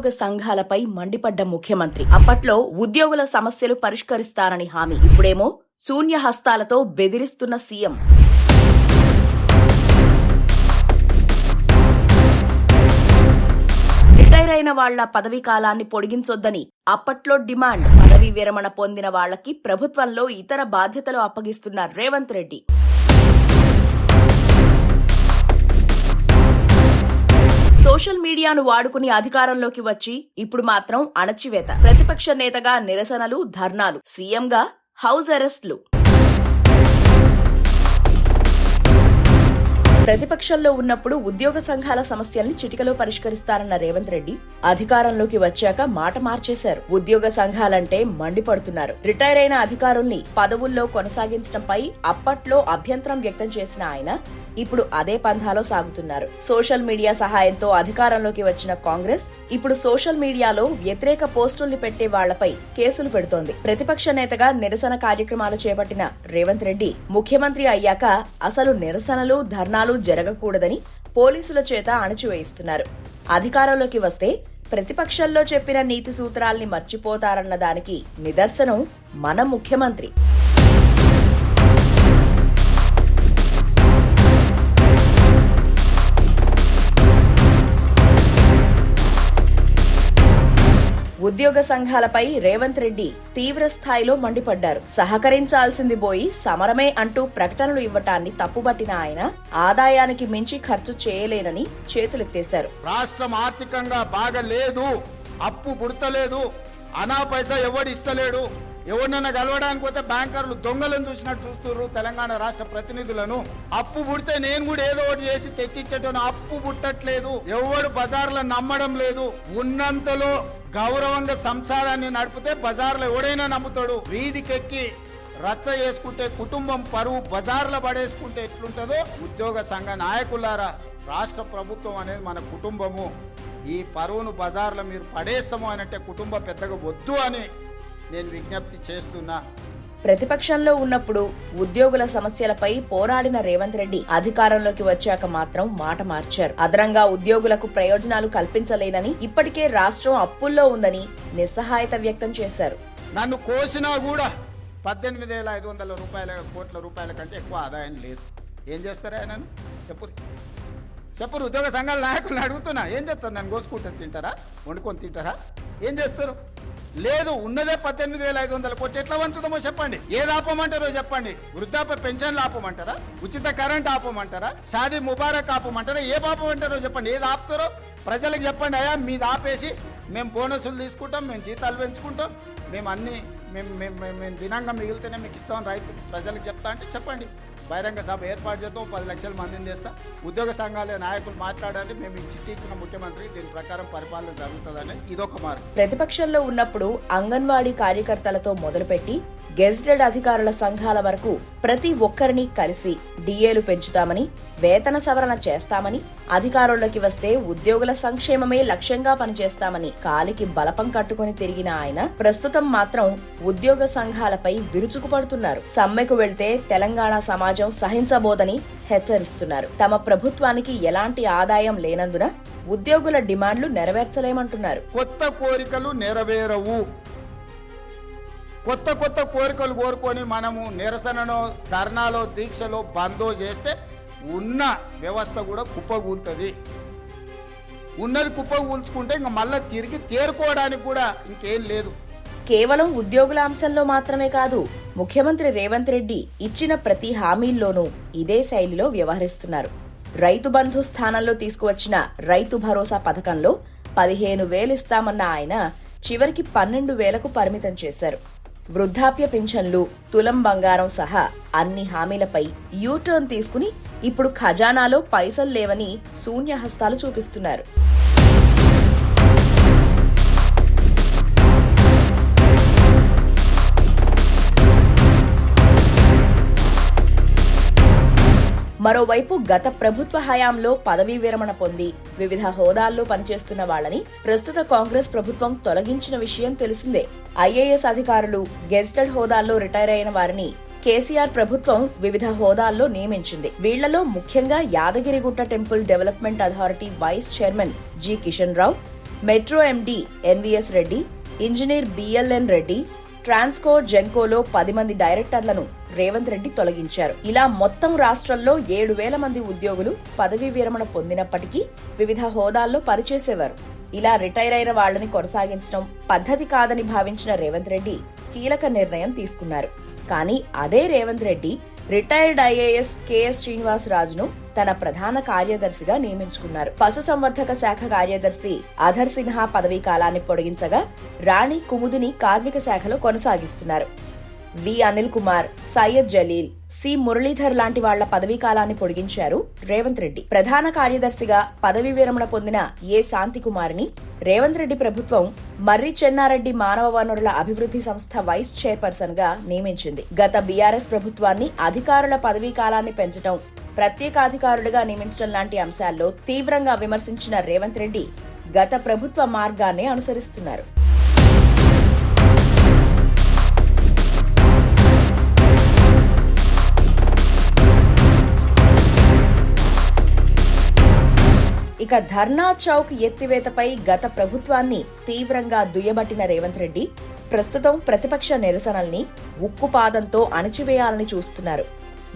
ఉద్యోగ సంఘాలపై మండిపడ్డ ముఖ్యమంత్రి. అప్పట్లో ఉద్యోగుల సమస్యలు పరిష్కరిస్తారని హామీ. ఇప్పుడేమో శూన్య హస్తాలతో బెదిరిస్తున్న సీఎం. రిటైర్ అయిన వాళ్ళ పదవీ కాలాన్ని పొడిగించొద్దని అప్పట్లో డిమాండ్. పదవీ విరమణ పొందిన వాళ్ళకి ప్రభుత్వంలో ఇతర బాధ్యతలు అప్పగిస్తున్న రేవంత్ రెడ్డి. సోషల్ మీడియాను వాడుకుని అధికారంలోకి వచ్చి ఇప్పుడు మాత్రం అణచివేత. ప్రతిపక్ష నేతగా నిరసనలు ధర్నాలు. సీఎంగా హౌస్ అరెస్ట్లు. ప్రతిపక్షంలో ఉన్నప్పుడు ఉద్యోగ సంఘాల సమస్యల్ని చిటికలో పరిష్కరిస్తారన్న రేవంత్ రెడ్డి అధికారంలోకి వచ్చాక మాట మార్చేశారు. ఉద్యోగ సంఘాలంటే మండిపడుతున్నారు. రిటైర్ అయిన అధికారుల్ని పదవుల్లో కొనసాగించడంపై అప్పట్లో అభ్యంతరం వ్యక్తం చేసిన ఆయన ఇప్పుడు అదే పంథాలో సాగుతున్నారు. సోషల్ మీడియా సహాయంతో అధికారంలోకి వచ్చిన కాంగ్రెస్ ఇప్పుడు సోషల్ మీడియాలో వ్యతిరేక పోస్టుల్ని పెట్టే వాళ్ళపై కేసులు పెడుతోంది. ప్రతిపక్ష నేతగా నిరసన కార్యక్రమాలు చేపట్టిన రేవంత్ రెడ్డి ముఖ్యమంత్రి అయ్యాక అసలు నిరసనలు ధర్నాలు జరగకూడదని పోలీసుల చేత అణచివేయిస్తున్నారు. అధికారంలోకి వస్తే ప్రతిపక్షంలో చెప్పిన నీతి సూత్రాల్ని మర్చిపోతారన్న దానికి నిదర్శనం మన ముఖ్యమంత్రి. ఉద్యోగ సంఘాలపై రేవంత్ రెడ్డి తీవ్ర స్థాయిలో మండిపడ్డారు. సహకరించాల్సింది పోయి సమరమే అంటూ ప్రకటనలు ఇవ్వటాన్ని తప్పుబట్టిన ఆయన ఆదాయానికి మించి ఖర్చు చేయలేనని చేతులెత్తేశారు. రాష్ట్రం ఆర్థికంగా బాగా లేదు అప్పు పుడతలేదు అనా పైసా ఎవడిస్తలేడు ఎవరినైనా కలవడానికి పోతే బ్యాంకర్లు దొంగలను చూసినట్టు చూస్తున్నారు తెలంగాణ రాష్ట్ర ప్రతినిధులను. అప్పు పుడితే నేను కూడా ఏదో ఒకటి చేసి తెచ్చిచ్చేటోను అప్పు పుట్టట్లేదు. ఎవడు బజార్లో నమ్మడం లేదు. ఉన్నంతలో గౌరవంగా సంసారాన్ని నడిపితే బజార్లో ఎవడైనా నమ్ముతాడు. వీధికెక్కి రచ్చ చేసుకుంటే కుటుంబం పరువు బజార్లో పడేసుకుంటే ఎట్లుంటుందో ఉద్యోగ సంఘ నాయకులారా రాష్ట్ర ప్రభుత్వం అనేది మన కుటుంబము. ఈ పరువును బజార్లో మీరు పడేస్తాము అని అంటే కుటుంబ పెద్దగా వద్దు అని నేను విజ్ఞప్తి చేస్తున్నా. ప్రతిపక్షంలో ఉన్నప్పుడు ఉద్యోగుల సమస్యలపై పోరాడిన రేవంత్ రెడ్డి అధికారంలోకి వచ్చాక మాత్రం మాట మార్చారు. అదనంగా ఉద్యోగులకు ప్రయోజనాలు కల్పించలేనని ఇప్పటికే రాష్ట్రం అప్పుల్లో ఉందని నిస్సహాయత వ్యక్తం చేశారు. నన్ను కోసినా కూడా పద్దెనిమిది వేల ఐదు వందల రూపాయల కోట్ల రూపాయల కంటే ఎక్కువ ఆదాయం లేదు. ఏం చేస్తారా ఆయన? చెప్పు. చెప్పరు ఉద్యోగ సంఘాల నాయకులను అడుగుతున్నా. ఏం చేస్తారు? నన్ను కోసుకుంటే తింటారా? వండుకొని తింటారా? ఏం చేస్తారు? లేదు ఉన్నదే పద్దెనిమిది వేల ఐదు వందల కోట్లు. ఎట్లా వంచుదామో చెప్పండి. ఏది ఆపమంటారో చెప్పండి. వృద్ధాప్య పెన్షన్లు ఆపమంటారా? ఉచిత కరెంట్ ఆపమంటారా? షాదీ ముబారక్ ఆపమంటారా? ఏ ఆపమంటారో చెప్పండి. ఏది ఆపుతారో ప్రజలకు చెప్పండి. అయ్యా మీది ఆపేసి మేము బోనసులు తీసుకుంటాం మేము జీతాలు పెంచుకుంటాం. మేము అన్ని మేము మేము మేము మేము దినంగా మిగిలితేనే మీకు ఇస్తాం రైతు. ప్రజలకు చెప్తా అంటే చెప్పండి. బహిరంగ సభ ఏర్పాటు చేద్దాం. పది లక్షల మందిని చేస్తా. ఉద్యోగ సంఘాల నాయకులు మాట్లాడాలి మేము చిట్టి ఇచ్చిన ముఖ్యమంత్రి దీని ప్రకారం పరిపాలన జరుగుతుందని ఇదొక మార్గం. ప్రతిపక్షంలో ఉన్నప్పుడు అంగన్వాడీ కార్యకర్తలతో మొదలుపెట్టి గెజిటెడ్ అధికారుల సంఘాల వరకు ప్రతి ఒక్కరిని కలిసి డిఏలు పెంచుతామని వేతన సవరణ చేస్తామని అధికారుల్లోకి వస్తే ఉద్యోగుల సంక్షేమమే లక్ష్యంగా పనిచేస్తామని కాలికి బలపం కట్టుకుని తిరిగిన ఆయన ప్రస్తుతం మాత్రం ఉద్యోగ సంఘాలపై విరుచుకుపడుతున్నారు. సమ్మెకు వెళ్తే తెలంగాణ సమాజం సహించబోదని హెచ్చరిస్తున్నారు. తమ ప్రభుత్వానికి ఎలాంటి ఆదాయం లేనందున ఉద్యోగుల డిమాండ్లు నెరవేర్చలేమంటున్నారు. కొత్త కోరికలు నెరవేరవు. కొత్త కొత్త కోరికలు కోరుకొని మనము నిరసనలో ధర్నాలో దీక్షలో బందో చేస్తే ఉన్న వ్యవస్థ కూడా కుప్పగూలుతుంది ఉన్నది కుప్పగూల్చుకుంటే ఇంకా మళ్ళీ తిరిగి తేరుకోవడానికి కూడా ఇంకేం లేదు. కేవలం ఉద్యోగుల అంశంలో మాత్రమే కాదు ముఖ్యమంత్రి రేవంత్ రెడ్డి ఇచ్చిన ప్రతి హామీల్లోనూ ఇదే శైలిలో వ్యవహరిస్తున్నారు. రైతు బంధు స్థానంలో తీసుకువచ్చిన రైతు భరోసా పథకంలో పదిహేను వేలిస్తామన్న ఆయన చివరికి పన్నెండు వేలకు పరిమితం చేశారు. వృద్ధాప్య పింఛన్లు తులం బంగారం సహా అన్ని హామీలపై యూటర్న్ తీసుకుని ఇప్పుడు ఖజానాలో పైసలు లేవని శూన్యహస్తాలు చూపిస్తున్నారు. మరోవైపు గత ప్రభుత్వ హయాంలో పదవీ విరమణ పొంది వివిధ హోదాల్లో పనిచేస్తున్న వాళ్ళని ప్రస్తుత కాంగ్రెస్ ప్రభుత్వం తొలగించిన విషయం తెలిసిందే. ఐఏఎస్ అధికారులు గెజిటెడ్ హోదాల్లో రిటైర్ అయిన వారిని కేసీఆర్ ప్రభుత్వం వివిధ హోదాల్లో నియమించింది. వీళ్ళలో ముఖ్యంగా Yadagirigutta temple development authority vice chairman G Kishan Rao metro MD NVS Reddy engineer BLN Reddy Transco జెన్కోలో పది మంది డైరెక్టర్లను రేవంత్ రెడ్డి తొలగించారు. ఇలా మొత్తం రాష్ట్రంలో ఏడు వేల మంది ఉద్యోగులు పదవీ విరమణ పొందినప్పటికీ వివిధ హోదాల్లో పనిచేసేవారు. ఇలా రిటైర్ అయిన వాళ్ళని కొనసాగించడం పద్ధతి కాదని భావించిన రేవంత్ రెడ్డి కీలక నిర్ణయం తీసుకున్నారు. కానీ అదే Revanth Reddy retired IAS KS శ్రీనివాసరాజును తన ప్రధాన కార్యదర్శిగా నియమించుకున్నారు. పశుసంవర్ధక శాఖ కార్యదర్శి అధర్ సిన్హా పదవీ కాలాన్ని పొడిగించగా రాణి కుముదిని కార్మిక శాఖలో కొనసాగిస్తున్నారు. వి. అనిల్ కుమార్ సయ్యద్ జలీల్ సి. మురళీధర్ లాంటి వాళ్ళ పదవీ కాలాన్ని పొడిగించారు రేవంత్ రెడ్డి. ప్రధాన కార్యదర్శిగా పదవీ విరమణ పొందిన ఏ. శాంతి కుమార్ని రేవంత్ రెడ్డి ప్రభుత్వం మర్రి చెన్నారెడ్డి మానవ వనరుల అభివృద్ధి సంస్థ వైస్ చైర్పర్సన్గా నియమించింది. గత బీఆర్ఎస్ ప్రభుత్వాన్ని అధికారుల పదవీ కాలాన్ని పెంచడం ప్రత్యేకాధికారులుగా నియమించడం లాంటి అంశాల్లో తీవ్రంగా విమర్శించిన రేవంత్ రెడ్డి గత ప్రభుత్వ మార్గాన్ని అనుసరిస్తున్నారు. ఇక ధర్నా చౌక్ ఎత్తివేతపై గత ప్రభుత్వాన్ని తీవ్రంగా దుయ్యబట్టిన రేవంత్ రెడ్డి ప్రస్తుతం ప్రతిపక్ష నిరసనల్ని ఉక్కుపాదంతో అణచివేయాలని చూస్తున్నారు.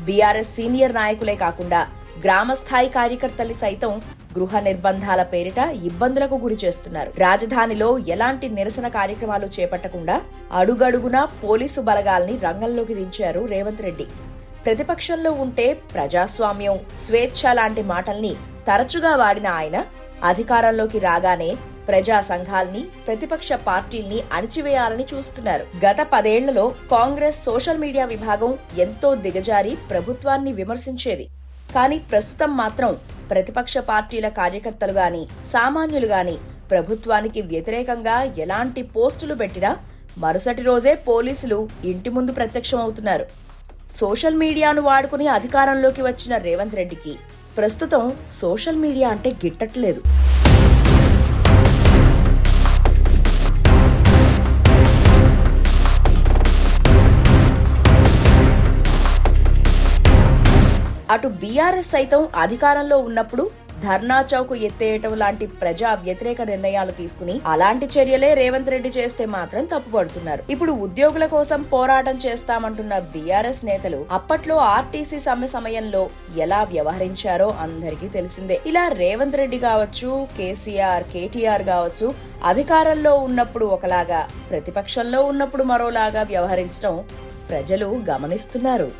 బీఆర్ఎస్ సీనియర్ నాయకులే కాకుండా గ్రామస్థాయి కార్యకర్తలు సైతం గృహ నిర్బంధాల పేరిట ఇబ్బందులకు గురి చేస్తున్నారు. రాజధానిలో ఎలాంటి నిరసన కార్యక్రమాలు చేపట్టకుండా అడుగడుగునా పోలీసు బలగాల్ని రంగంలోకి దించారు రేవంత్ రెడ్డి. ప్రతిపక్షంలో ఉంటే ప్రజాస్వామ్యం స్వేచ్ఛ లాంటి మాటల్ని తరచుగా వాడిన ఆయన అధికారంలోకి రాగానే ప్రజా సంఘాల్ని ప్రతిపక్ష పార్టీల్ని అణిచివేయాలని చూస్తున్నారు. గత పదేళ్ళలో కాంగ్రెస్ సోషల్ మీడియా విభాగం ఎంతో దిగజారి ప్రభుత్వాన్ని విమర్శించేది. కానీ ప్రస్తుతం మాత్రం ప్రతిపక్ష పార్టీల కార్యకర్తలు గాని సామాన్యులు గాని ప్రభుత్వానికి వ్యతిరేకంగా ఎలాంటి పోస్టులు పెట్టినా మరుసటి రోజే పోలీసులు ఇంటి ముందు ప్రత్యక్షమవుతున్నారు. సోషల్ మీడియాను వాడుకుని అధికారంలోకి వచ్చిన రేవంత్ రెడ్డికి ప్రస్తుతం సోషల్ మీడియా అంటే గిట్టట్లేదు. అటు బీఆర్ఎస్ సైతం అధికారంలో ఉన్నప్పుడు ధర్నా చౌక్ ఎత్తేయటం లాంటి ప్రజా వ్యతిరేక నిర్ణయాలు తీసుకుని అలాంటి చర్యలే రేవంత్ రెడ్డి చేస్తే మాత్రం తప్పుపడుతున్నారు. ఇప్పుడు ఉద్యోగుల కోసం పోరాటం చేస్తామంటున్న బీఆర్ఎస్ నేతలు అప్పట్లో ఆర్టీసీ సమ్మె సమయంలో ఎలా వ్యవహరించారో అందరికీ తెలిసిందే. ఇలా రేవంత్ రెడ్డి కావచ్చు కేసీఆర్ కేటీఆర్ కావచ్చు అధికారంలో ఉన్నప్పుడు ఒకలాగా ప్రతిపక్షంలో ఉన్నప్పుడు మరోలాగా వ్యవహరించడం ప్రజలు గమనిస్తున్నారు.